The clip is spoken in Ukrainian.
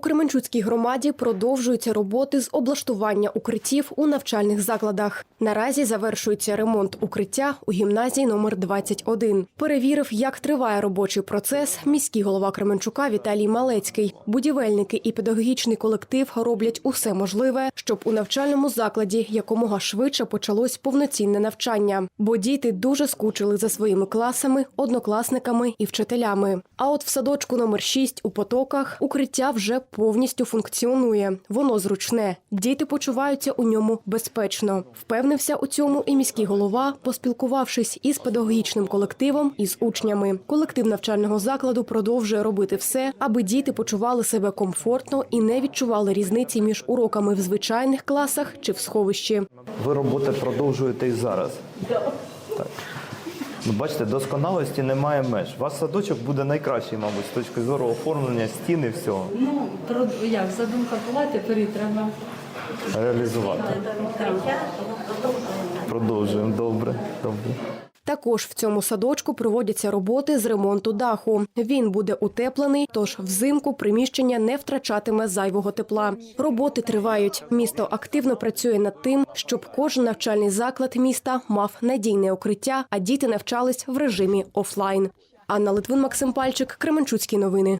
Кременчуцькій громаді продовжуються роботи з облаштування укриттів у навчальних закладах. Наразі завершується ремонт укриття у гімназії номер 21. Перевірив, як триває робочий процес. Міський голова Кременчука Віталій Малецький. Будівельники і педагогічний колектив роблять усе можливе, щоб у навчальному закладі якомога швидше почалось повноцінне навчання. Бо діти дуже скучили за своїми класами, однокласниками і вчителями. А от в садочку номер 6 у потоках укриття вже повністю функціонує. Воно зручне. Діти почуваються у ньому безпечно. Впевнився у цьому і міський голова, поспілкувавшись із педагогічним колективом і з учнями. Колектив навчального закладу продовжує робити все, аби діти почували себе комфортно і не відчували різниці між уроками в звичайних класах чи в сховищі. Ви роботи продовжуєте і зараз. Так. Ну, бачите, досконалості немає меж. Ваш садочок буде найкращий, мабуть, з точки зору оформлення стіни всього Ну, про як задумка була, тепер і треба. реалізувати. Продовжуємо. Добре, добре. Також в цьому садочку проводяться роботи з ремонту даху. Він буде утеплений, тож взимку приміщення не втрачатиме зайвого тепла. Роботи тривають. Місто активно працює над тим, щоб кожен навчальний заклад міста мав надійне укриття, а діти навчались в режимі офлайн. Анна Литвин, Максим Пальчик, Кременчуцькі новини.